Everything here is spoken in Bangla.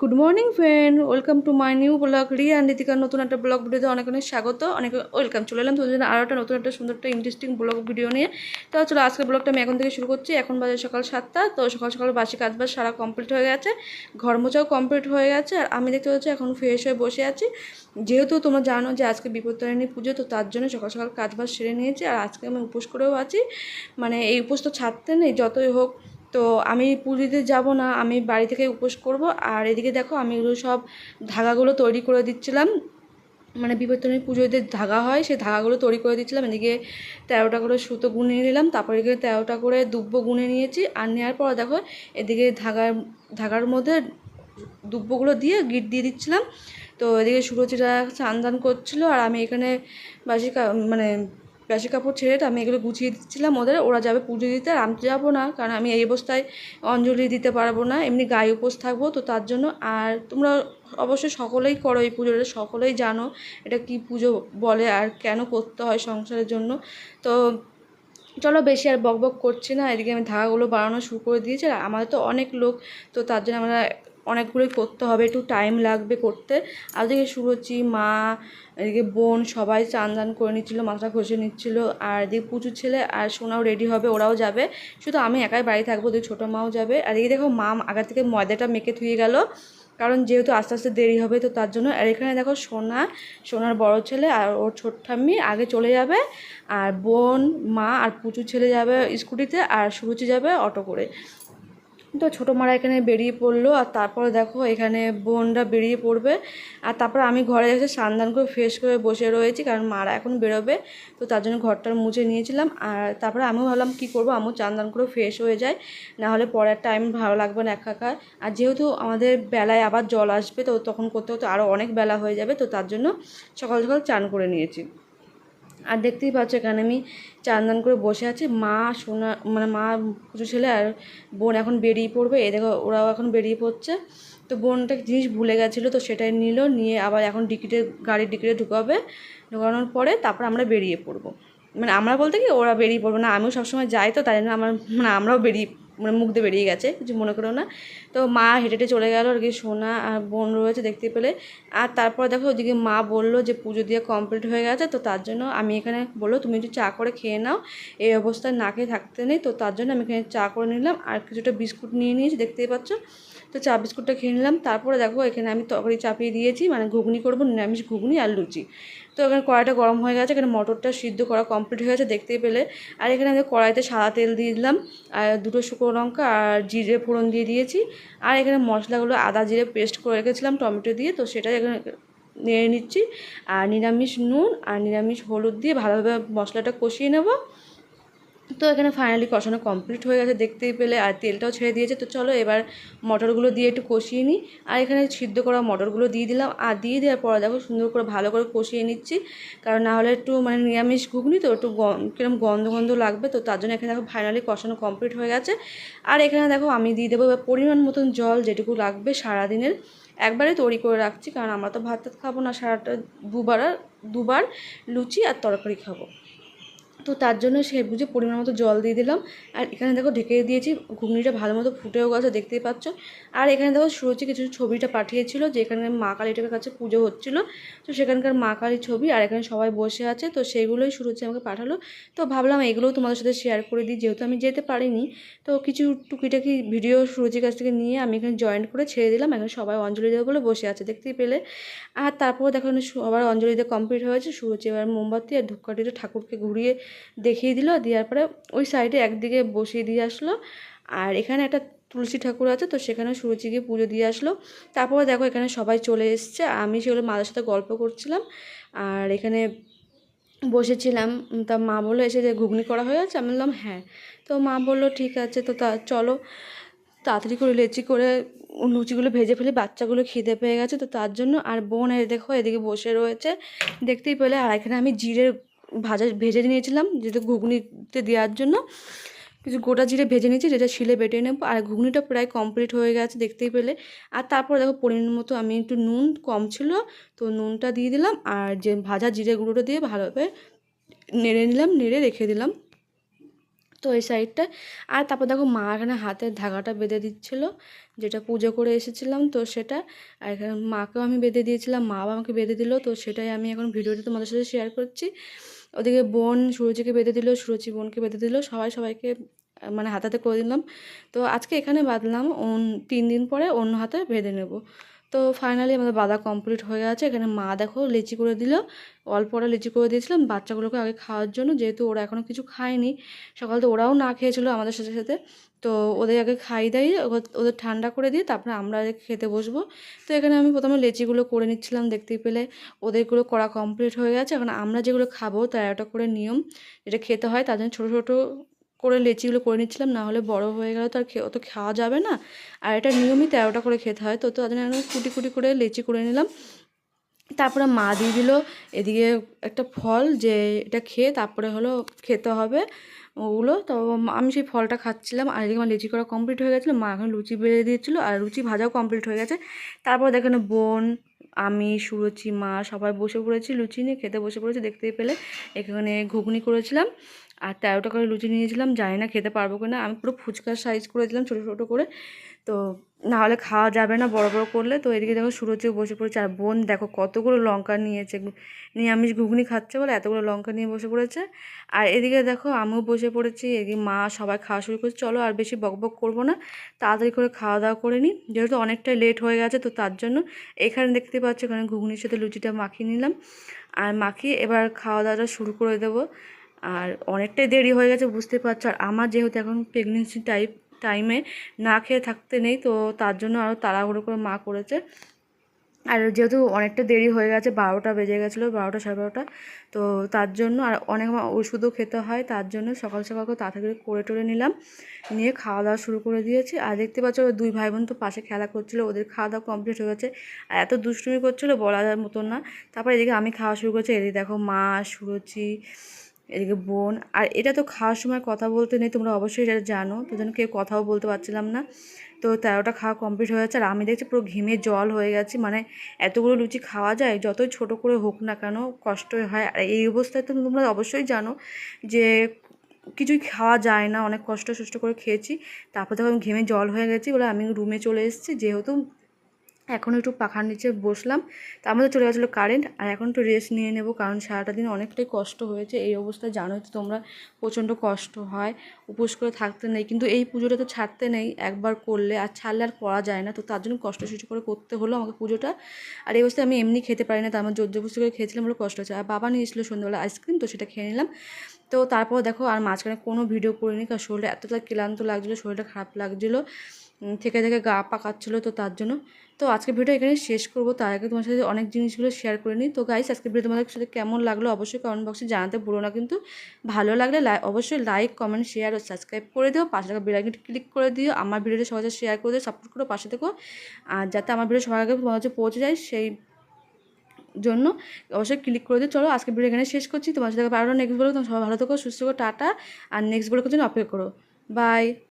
Good morning friend welcome to my new blog Riya and রিতিকার নতুন একটা ব্লগ ভিডিওতে অনেক অনেক স্বাগত। অনেক ওয়েলকাম চলে এলাম তোমাদের জন্য আরও একটা নতুন একটা সুন্দর একটা ইন্টারেস্টিং ব্লগ ভিডিও নিয়ে। তো চলো, আজকের ব্লগটা আমি এখন থেকে শুরু করছি। এখন বাজে সকাল সাতটা। তো সকাল সকাল বাসি কাজ বাজ সারা কমপ্লিট হয়ে গেছে। ঘর মোছাও কমপ্লিট হয়ে গেছে। আর আমি দেখতে পাচ্ছি এখন ফ্রেশ হয়ে বসে আছি। যেহেতু তোমরা জানো যে আজকে বিপত্তারিণী পুজো, তো তার জন্য সকাল সকাল কাজ বাজ সেরে নিয়েছি। আর আজকে আমি উপোস করেও আছি। মানে এই উপোস তো ছাড়তে নেই, যতই হোক। তো আমি পুজোতে যাব না, আমি বাড়ি থেকে উপোস করব। আর এদিকে দেখো আমি এগুলো সব ধাগাগুলো তৈরি করে দিচ্ছিলাম। মানে বিবর্তনের পুজোতে ধাগা হয়, সেই ধাগাগুলো তৈরি করে দিচ্ছিলাম। এদিকে তেরোটা করে সুতো গুনে নিলাম, তারপরে এদিকে তেরোটা করে দুব্বো গুনে নিয়েছি। আর নেওয়ার পর দেখো এদিকে ধাগার ধাগার মধ্যে দুব্বোগুলো দিয়ে গিট দিয়ে দিচ্ছিলাম। তো এদিকে সুরচিরা চান দান করছিল, আর আমি এখানে বাসি মানে বাসি কাপড় ছেড়ে আমি এগুলো গুছিয়ে দিচ্ছিলাম ওদের। ওরা যাবে পুজো দিতে আর আমি যাব না, কারণ আমি এই অবস্থায় অঞ্জলি দিতে পারব না। এমনি গায়ে উপোস থাকব তো তার জন্য। আর তোমরা অবশ্যই সকলেই করো এই পুজোটা সকলেই জানো এটা কি পুজো বলে আর কেন করতে হয় সংসারের জন্য। তো চলো বেশি আর বক বক করছি না, এদিকে আমি ধাগাগুলো বাড়ানো শুরু করে দিয়েছি। আর আমাদের তো অনেক লোক, তো তার জন্য আমরা অনেকগুলোই করতে হবে, একটু টাইম লাগবে করতে। আর এদিকে সুরচি মা, এদিকে বোন সবাই চান দান করে নিচ্ছিলো মাথা ঘষে নিচ্ছিলো, আর এদিকে পুজোর ছেলে আর সোনাও রেডি হবে, ওরাও যাবে। শুধু আমি একাই বাড়ি থাকব ওদিকে ছোটো মাও যাবে। আর এদিকে দেখো মা আগের থেকে ময়দাটা মেখে থুয়ে গেল, কারণ যেহেতু আস্তে আস্তে দেরি হবে তো তার জন্য। আর এখানে দেখো সোনা, সোনার বড় ছেলে আর ওর ছোট ঠাম্মি আগে চলে যাবে, আর বোন, মা আর পুচুর ছেলে যাবে স্কুটিতে, আর সুরুচি যাবে অটো করে। তো ছোটো মারা এখানে বেরিয়ে পড়ল আর তারপরে দেখো এখানে বোনরা বেরিয়ে পড়বে। আর তারপরে আমি ঘরে এসে স্নান করে ফ্রেশ করে বসে রয়েছি কারণ মারা এখন বেরোবে। তো তার জন্য ঘরটা মুছে নিয়েছিলাম। আর তারপরে আমিও ভাবলাম কী করব? আমিও চান দান করে ফ্রেশ হয়ে যায় না হলে পরের টাইম ভালো লাগবে না একা আর যেহেতু আমাদের বেলায় আবার জল আসবে, তো তখন করতে করতে আরও অনেক বেলা হয়ে যাবে। তো তার জন্য সকাল সকাল চান করে নিয়েছি। আর দেখতেই পাচ্ছ এখানে আমি চান করে বসে আছি। মা, সোনা মানে মা, পুজো ছেলে আর বোন এখন বেরিয়ে পড়বে। এ দেখো, ওরাও এখন বেরিয়ে পড়ছে। তো বোনটা জিনিস ভুলে গেছিল, তো সেটাই নিল, নিয়ে আবার এখন ডিকিটে, গাড়ির ডিকিটে ঢুকাবে। ঢুকানোর পরে তারপর আমরা বেরিয়ে পড়ব। মানে আমরা বলতে কি, ওরা বেরিয়ে পড়বে না। আমিও সবসময় যাই তো, তাই জন্য আমার মানে আমরাও বেরিয়ে মানে মুখ দিয়ে বেরিয়ে গেছে, কিছু মনে করো না। তো মা হেঁটে হেঁটে চলে গেল, আর কি সোনা আর বোন রয়েছে দেখতে পেলে। আর তারপর দেখো ওদিকে মা বলল যে পুজো দিয়ে কমপ্লিট হয়ে গেছে, তো তার জন্য আমি এখানে বলল, তুমি একটু চা করে খেয়ে নাও, এই অবস্থায় না খেয়ে থাকতে নেই। তো তার জন্য আমি এখানে চা করে নিলাম, আর কিছুটা বিস্কুট নিয়ে নিয়েছি, দেখতেই পাচ্ছ? তো চা বিস্কুটটা খেয়ে নিলাম। তারপরে দেখো এখানে আমি তরকারি চাপিয়ে দিয়েছি মানে ঘুগনি করব, নিরামিষ ঘুগনি আর লুচি। তো এখানে কড়াইটা গরম হয়ে গেছে, এখানে মটরটা সিদ্ধ করা কমপ্লিট হয়ে গেছে, দেখতেই পেলে। আর এখানে আমি কড়াইতে সাদা তেল দিয়ে দিলাম, আর দুটো শুকনো লঙ্কা আর জিরে ফোড়ন দিয়ে দিয়েছি। আর এখানে মশলাগুলো আদা জিরে পেস্ট করে রেখেছিলাম টমেটো দিয়ে, তো সেটা এখানে নিয়ে নিচ্ছি। আর নিরামিষ নুন আর নিরামিষ হলুদ দিয়ে ভালোভাবে মশলাটা কষিয়ে নেব। তো এখানে ফাইনালি কষানো কমপ্লিট হয়ে গেছে, দেখতেই পেলে। আর তেলটাও ছেড়ে দিয়েছে, তো চলো এবার মটরগুলো দিয়ে একটু কষিয়ে নিই। আর এখানে সিদ্ধ করা মটরগুলো দিয়ে দিলাম। আর দিয়ে দেওয়ার পর দেখো সুন্দর করে ভালো করে কষিয়ে নিচ্ছি। কারণ না হলে একটু মানে নিরামিষ ঘুগনি, তো একটু কিরম গন্ধ গন্ধ লাগবে, তো তার জন্য এখানে দেখো ফাইনালি কষানো কমপ্লিট হয়ে গেছে। আর এখানে দেখো আমি দিয়ে দেবো এবার পরিমাণ মতন জল যেটুকু লাগবে সারাদিনের। একবারে তৈরি করে রাখছি, কারণ আমরা তো ভাত খাব না, সারাটা দুবার দুবার লুচি আর তরকারি খাব। তো তার জন্য সে বুঝে পরিমাণ মতো জল দিয়ে দিলাম। আর এখানে দেখো ঢেকে দিয়েছি, ঘুগনিটা ভালো মতো ফুটেও গেছে, দেখতেই পাচ্ছ। আর এখানে দেখো সুরজি কিছু ছবিটা পাঠিয়েছিল যে এখানে মা কালীটার কাছে পুজো হচ্ছিল। তো সেখানকার মা কালীর ছবি আর এখানে সবাই বসে আছে, তো সেগুলোই সুরজি আমাকে পাঠালো। তো ভাবলাম এগুলোও তোমাদের সাথে শেয়ার করে দিই, যেহেতু আমি যেতে পারিনি। তো কিছু টুকিটাকি ভিডিও সুরজির কাছ থেকে নিয়ে আমি এখানে জয়েন্ট করে ছেড়ে দিলাম। এখানে সবাই অঞ্জলি দেবে বলে বসে আছে, দেখতেই পেলে। আর তারপর দেখো সবার অঞ্জলি কমপ্লিট হয়েছে। সুরজি এবার মোমবাতি আর ধূপকাঠিটা ঠাকুরকে ঘুরিয়ে দেখিয়ে দিল, দেওয়ার পরে ওই সাইডে একদিকে বসিয়ে দিয়ে আসলো। আর এখানে একটা তুলসী ঠাকুর আছে, তো সেখানে সুরুচি গিয়ে পুজো দিয়ে আসলো। তারপরে দেখো এখানে সবাই চলে এসছে। আমি সেগুলো মাদের সাথে গল্প করছিলাম। আর এখানে বসেছিলাম। তা মা বলল, এসে যে ঘুগনি করা হয়ে আছে আমি বললাম হ্যাঁ। তো মা বলল, ঠিক আছে, তো তা চলো। তাড়াতাড়ি করে লেচি করে লুচিগুলো ভেজে ফেলে বাচ্চাগুলো খিদে পেয়ে গেছে। তো তার জন্য আর বোন দেখো এদিকে বসে রয়েছে। দেখতেই পেলে, আর এখানে আমি জিরে ভাজা ভেজে নিয়েছিলাম যেটা ঘুগনিতে দেওয়ার জন্য। কিছু গোটা জিরে ভেজে নিয়েছি, যেটা শিলে বেটে নেব। আর ঘুগনিটা প্রায় কমপ্লিট হয়ে গেছে দেখতেই পেলে। আর তারপর দেখো পরিমাণ মতো আমি একটু নুন কম ছিল, তো নুনটা দিয়ে দিলাম। আর যে ভাজা জিরে গুঁড়োটা দিয়ে ভালোভাবে নেড়ে নিলাম, নেড়ে রেখে দিলাম। তো এই সাইডটা। আর তারপর দেখো মা এখানে হাতের ধাগাটা বেঁধে দিচ্ছিল, যেটা পুজো করে এসেছিলাম তো সেটা। আর এখানে মাকেও আমি বেঁধে দিয়েছিলাম মাও আমাকে বেঁধে দিল, তো সেটাই আমি এখন ভিডিওতে তোমাদের সাথে শেয়ার করছি। ওদিকে বোন সুরজিকে বেঁধে দিল সুরুচি বোনকে বেঁধে দিল, সবাই সবাইকে মানে হাতাতে হাতে করে দিলাম। তো আজকে এখানে বাঁধলাম তিন দিন পরে অন্য হাতে বেঁধে নেব। তো ফাইনালি আমাদের বাঁধা কমপ্লিট হয়ে গেছে। এখানে মা দেখো লিচি করে দিল। অল্প ওরা লিচি করে দিয়েছিলাম। বাচ্চাগুলোকে আগে খাওয়ার জন্য, যেহেতু ওরা এখনও কিছু খায়নি। সকাল তো ওরাও না খেয়েছিল আমাদের সাথে সাথে। তো ওদের আগে খাই দাই, ওদের ঠান্ডা করে দিয়ে তারপরে আমরা খেতে বসবো। তো এখানে আমি প্রথমে লেচিগুলো করে নিচ্ছিলাম দেখতেই পেলে। ওদেরগুলো করা কমপ্লিট হয়ে গেছে। এখন আমরা যেগুলো খাব তার একটা করে নিয়ম, যেটা খেতে হয় তার জন্য ছোটো ছোটো করে লেচিগুলো করে নিচ্ছিলাম, না হলে বড় হয়ে গেলে তো আর অত খাওয়া যাবে না। আর এটা নিয়মিত তেরোটা করে খেতে হয়, তো তার জন্য আমি কুটি কুটি করে লেচি করে নিলাম। তারপরে মা দিয়ে দিল এদিকে একটা ফল যে এটা খেয়ে তারপরে হলো খেতে হবে ওগুলো। তো আমি সেই ফলটা খাচ্ছিলাম, আর এদিকে আমার লিচি করা কমপ্লিট হয়ে গেছিল, মা এখন লুচি বেড়ে দিয়েছিলো, আর লুচি ভাজাও কমপ্লিট হয়ে গেছে। তারপর দেখেন বোন, আমি, সুরচি, মা সবাই বসে পড়েছি লুচি নিয়ে, খেতে বসে পড়েছি দেখতেই পেলে। এখানে ঘুগনি করেছিলাম আর তেরোটা করে লুচি নিয়েছিলাম, জানি না খেতে পারব কিনা। আমি পুরো ফুচকার সাইজ করে দিলাম ছোটো ছোটো করে। তো না হলে খাওয়া যাবে না বড় বড় করলে। তো এদিকে দেখো সুরজিও বসে পড়েছে। আর বোন দেখো কতগুলো লঙ্কা নিয়েছে। নিরামিষ ঘুগনি খাচ্ছে বলে এতগুলো লঙ্কা নিয়ে বসে পড়েছে। আর এদিকে দেখো আমিও বসে পড়েছি। এদিকে মা সবাই খাওয়া শুরু করছে। চলো আর বেশি বকবক করব না। তাড়াতাড়ি করে খাওয়া দাওয়া করে নিই। যেহেতু অনেকটাই লেট হয়ে গেছে, তো তার জন্য এখানে দেখতে পাচ্ছি এখানে ঘুগনির সাথে লুচিটা মাখিয়ে নিলাম। আর মাখিয়ে এবার খাওয়া দাওয়াটা শুরু করে দেবো। আর অনেকটাই দেরি হয়ে গেছে, বুঝতে পারছ। আর আমার যেহেতু এখন প্রেগনেন্সি টাইপ টাইমে না খেয়ে থাকতে নেই, তো তার জন্য আরও তাড়াহুড়ো করে মা করেছে। আর যেহেতু অনেকটা দেরি হয়ে গেছে, বারোটা বেজে গেছিল, বারোটা সাড়ে বারোটা, তো তার জন্য আর অনেক ওষুধও খেতে হয়, তার জন্য সকাল সকাল করে তাড়াতাড়ি করে টরে নিলাম, নিয়ে খাওয়া দাওয়া শুরু করে দিয়েছি। আর দেখতে পাচ্ছ দুই ভাই বোন তো পাশে খেলা করছিল, ওদের খাওয়া দাওয়া কমপ্লিট হয়ে গেছে। আর এত দুষ্টুমি করছিল বলা যার মতন না। তারপর এদিকে আমি খাওয়া শুরু করেছি, এদিকে দেখো মা সুরচি এদিকে বোন, আর এটা তো খাওয়ার সময় কথা বলতে নেই, তোমরা অবশ্যই এটা জানো। তো যেন কেউ কথাও বলতে পারছিলাম না। তো তেরোটা খাওয়া কমপ্লিট হয়ে যাচ্ছে, আর আমি দেখছি পুরো ঘেমে জল হয়ে গেছে। মানে এতগুলো লুচি খাওয়া যায়, যতই ছোট করে হোক না কেন কষ্টই হয়। আর এই অবস্থায় তো তোমরা অবশ্যই জানো যে কিছুই খাওয়া যায় না। অনেক কষ্ট সষ্ট করে খেয়েছি, তারপর তখন ঘেমে জল হয়ে গেছি বলে আমি রুমে চলে এসেছি। যেহেতু এখন একটু পাখার নিচে বসলাম, তার মধ্যে চলে গেছিল কারেন্ট আর এখন একটু রেস্ট নিয়ে নেব, কারণ সারাটা দিন অনেকটাই কষ্ট হয়েছে। এই অবস্থায় জানোই তো তোমরা প্রচণ্ড কষ্ট হয়, উপোস করে থাকতে নেই, কিন্তু এই পুজোটা তো ছাড়তে নেই, একবার করলে আর ছাড়লে আর করা যায় না, তো তার জন্য কষ্ট সৃষ্টি করে করতে হলো আমাকে পুজোটা। আর এই অবস্থায় আমি এমনি খেতে পারি না, তার আমার জোরজবস্তি করে খেয়েছিলাম, বলে কষ্ট হচ্ছে। আর বাবা নিয়ে এসেছিল সন্ধ্যাবেলা আইসক্রিম তো সেটা খেয়ে নিলাম। তো তারপর দেখো আর মাঝখানে কোনো ভিডিও করিনি, কারণ শরীরটা এতটা ক্লান্ত লাগছিল, শরীরটা খারাপ লাগছিল থেকে থেকে গা পাকাচ্ছিলো তো তার জন্য। তো আজকে ভিডিও এখানে শেষ করব। তার আগে তোমার সাথে অনেক জিনিসগুলো শেয়ার করে নিই। তো গাইস আজকে ভিডিও তোমাদের সাথে কেমন লাগল অবশ্যই কমেন্ট বক্সে জানাতে ভুলো না। কিন্তু ভালো লাগলে অবশ্যই লাইক কমেন্ট শেয়ার ও সাবস্ক্রাইব করে দিও। পাশে থাকা বেল ক্লিক করে দিও। আমার ভিডিওটা সবাই শেয়ার করে দিও সাপোর্ট করো পাশে থেকো। আর যাতে আমার ভিডিও সবার আগে তোমার কাছে পৌঁছে যায়, সেই জন্য অবশ্যই ক্লিক করে দিও। চলো আজকে ভিডিও এখানে শেষ করছি। তোমার সাথে আরও নেক্সট বলো তোমার সবাই ভালো থেকো, সুস্থ থেকো, টাটা। আর নেক্সট বলো জন্য অপেক্ষা করো। বাই